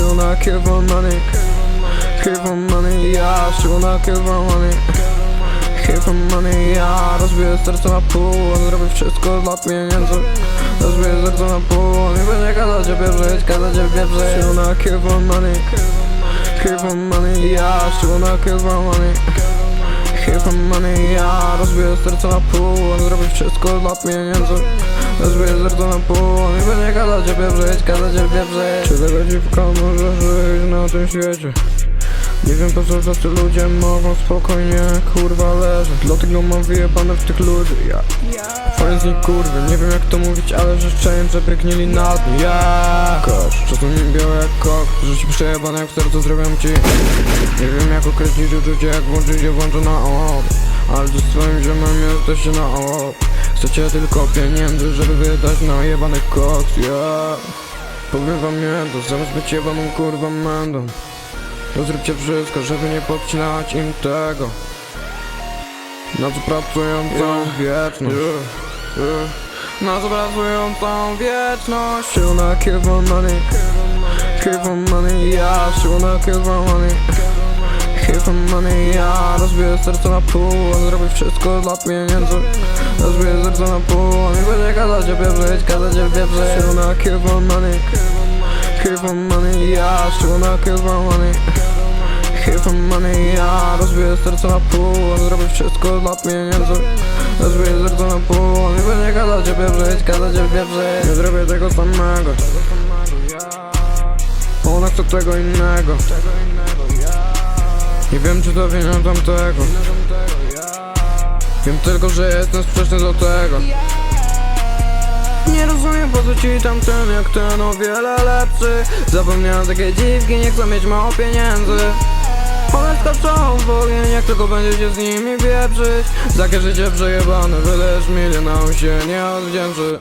wanna kill for money. Kill for money, ja She wanna kill for money. Kill for money, ja Rozbiję serce na pół On wszystko dla pieniędzy. Rozbiję serce na pół nie będzie kazać cię wierzyć Kazać cię wierzyć She wanna kill for money. Kill for money, ja She wanna kill for money For money, ja. Rozbiję serce na pół On zrobi wszystko dla pieniędzy Rozbiję serce na pół On nie będzie kazać cię wierzyć Kazać cię wierzyć. Czy tego dziwka może żyć na tym świecie? Nie wiem po co tacy ludzie mogą spokojnie kurwa leżeć. Dlatego mam wyjebane w tych ludzi ja. Fajnie z nich kurwy, nie wiem jak to mówić, ale życzę im, żeby gnieli na dnie Ja. Kosz, czasem mi białe jak kok Życie przejebane jak w sercu zrobią ci. Nie wiem jak określić uczucie, jak włączyć je włączę na Ale ze swoim ziomem jesteście na op. Chcecie tylko pieniędzy, żeby wydać na jebany koks, ja. Powiem wam jedno, zamiast być jebaną kurwą mędą to zróbcie wszystko, żeby nie podcinać im tego. Na co pracują całą wieczność Na co pracują całą wieczność wanna kill for money Kill for money, yeah wanna kill for money Kill for money, ja Rozbiję serce na pół On zrobi wszystko dla pieniędzy. Rozbiję serce na pół On nie będzie kazać cię wierzyć Kazać wierzyć. She wanna kill for money For money, ja kill for money. For money, ja Rozbiję serce na pół On zrobi wszystko dla pieniędzy. Rozbiję serce na pół On nie będzie kazać cię wierzyć Kazać cię wierzyć Nie zrobię tego samego. Ona chce tego innego. Nie wiem czy to wina tamtego. Wiem tylko, że jestem sprzeczny do tego co ci tamten jak ten o wiele lepszy. Zapomniałem takie dziwki, nie chcą mieć mało pieniędzy. One skaczą w ogień, jak tylko będziecie z nimi wieprzyć Takie życie przejebane, wyleż milion, a się nie odwdzięczy